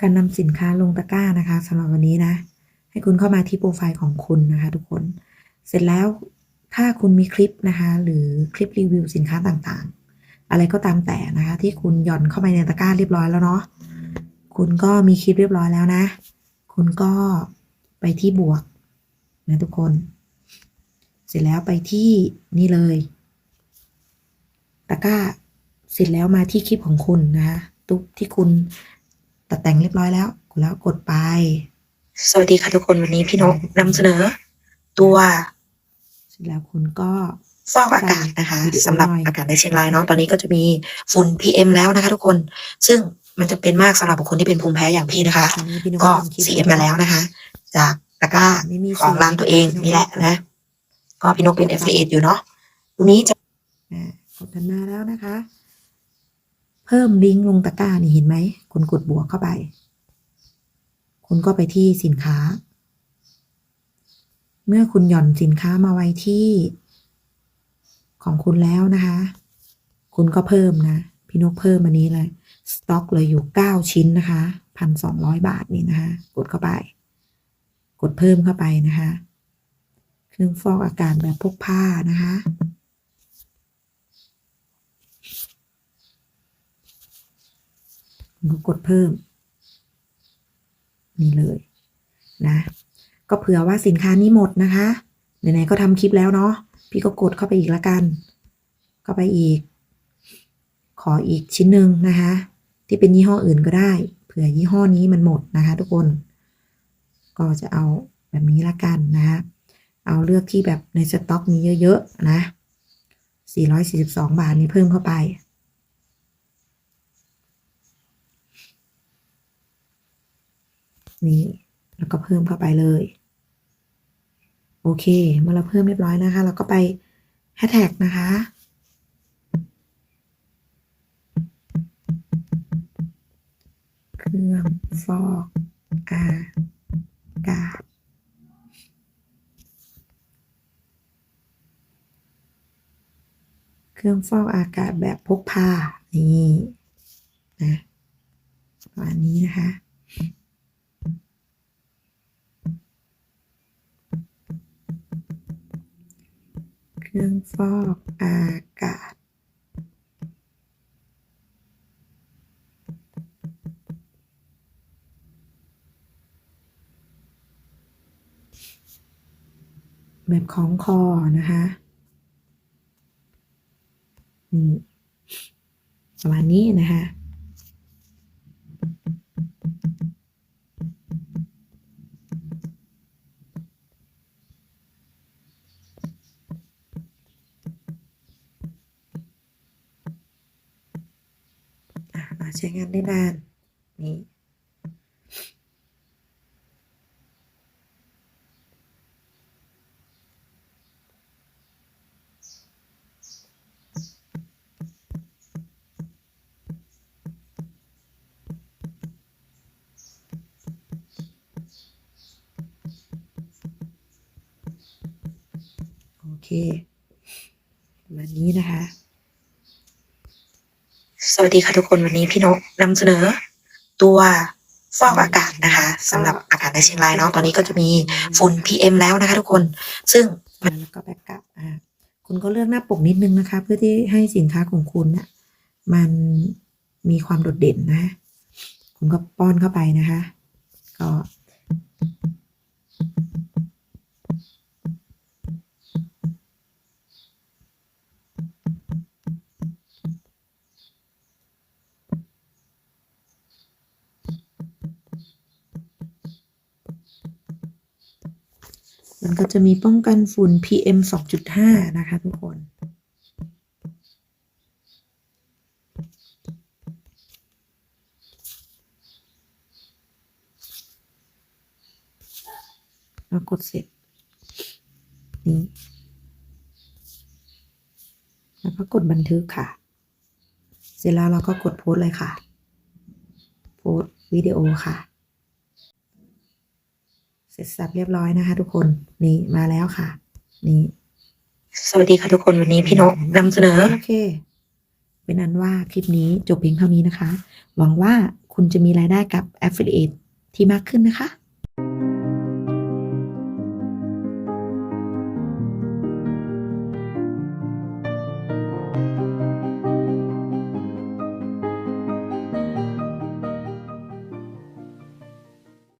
การนำสินค้าลงตะกร้านะคะสำหรับวันนี้นะ ให้คุณเข้ามาที่โปรไฟล์ของคุณนะคะ ทุกคน เสร็จแล้วถ้าคุณมีคลิปนะคะ หรือคลิปรีวิวสินค้าต่างๆ อะไรก็ตามแต่นะคะ ที่คุณหย่อนเข้าไปในตะกร้าเรียบร้อยแล้วเนาะคุณก็มีคลิปเรียบร้อยแล้วนะ คุณก็ไปที่บวกนะทุกคน เสร็จแล้วไปที่นี่เลย ตะกร้าเสร็จแล้วมาที่คลิปของคุณนะคะตุ๊กที่คุณ ตัดแต่งเรียบร้อยแล้วกดแล้วกดไป สวัสดีค่ะทุกคนวันนี้พี่นกนำเสนอ ตัวเสร็จแล้วคุณก็ฟอกอากาศนะคะวิดีโอสำหรับหน่อยอากาศในเชียงรายเนาะตอนนี้ก็จะมีฝุ่น PM แล้วนะคะทุกคน ซึ่งมันจะเป็นมากสำหรับบุคคลที่เป็นภูมิแพ้อย่างพี่นะคะตอนนี้พี่นกก็ทำคลิป CF มาแล้วนะคะ จากตะกร้าไม่มีของร้านตัวเองนี่แหละนะ ก็พี่นกเป็น affiliate อยู่เนาะตัวนี้จะอ่ากดกันมาแล้วนะคะ เพิ่มลิงก์ลงตะกร้านี่เห็นไหม คุณกดบวกเข้าไป คุณก็ไปที่สินค้า เมื่อคุณหย่อนสินค้ามาไว้ที่ ของคุณแล้วนะคะ คุณก็เพิ่มนะ พี่นกเพิ่มอันนี้เลย สต็อกเลยอยู่เก้าชิ้นนะคะพันสองร้อยบาทนี่นะคะ กดเข้าไป กดเพิ่มเข้าไปนะคะ เครื่องฟอกอากาศแบบพกผ้านะคะ ก็กดเพิ่ม นี่เลยนะ ก็เผื่อว่าสินค้านี้หมดนะคะไหนๆก็ทำคลิปแล้วเนาะพี่ก็กดเข้าไปอีกละกัน เข้าไปอีก ขออีกชิ้นหนึ่งนะคะ ที่เป็นยี่ห้ออื่นก็ได้ เผื่อยี่ห้อนี้มันหมดนะคะ ทุกคน ก็จะเอาแบบนี้ละกันนะคะเอาเลือกที่แบบในสต็อกมีเยอะๆนะ 442 บาทนี้เพิ่มเข้าไป นี่แล้วก็เพิ่มเข้าไปเลย โอเค เมื่อเราเพิ่มเรียบร้อยนะคะ เราก็ไปแฮชแท็กนะคะ เครื่องฟอกอากาศเครื่องฟอกอากาศแบบพกพา นี่ นะประมาณนี้นะคะ เครื่องฟอกอากาศ แบบของคอนะคะนี่ประมาณนี้นะคะ ใช้งานได้นาน นี่โอเคประมาณนี้นะคะ สวัสดีค่ะทุกคนวันนี้พี่นกนำเสนอ ตัวฟอกอากาศนะคะสำหรับอากาศในเชียงรายเนาะตอนนี้ก็จะมีฝุ่น PM แล้วนะคะทุกคน ซึ่งมันแล้วก็แบกกลับอ่าคุณก็เลือกหน้าปกนิดนึงนะคะ เพื่อที่ให้สินค้าของคุณน่ะมันมีความโดดเด่นนะ คุณก็ป้อนเข้าไปนะคะ ก็ มันก็จะมีป้องกันฝุ่น PM 2.5 นะคะทุกคน แล้วกดเสร็จ นี่ แล้วก็กดบันทึกค่ะ เสร็จแล้วเราก็กดโพสต์เลยค่ะ โพสต์วิดีโอค่ะ ร็จสับเรียบร้อยนะคะ ทุกคนนี่มาแล้วค่ะ นี่ สวัสดีค่ะทุกคนวันนี้พี่นกนำเสนอโอเค เป็นอันว่าคลิปนี้จบเพียงเท่านี้นะคะ หวังว่าคุณจะมีรายได้กับ Affiliate ที่มากขึ้นนะคะ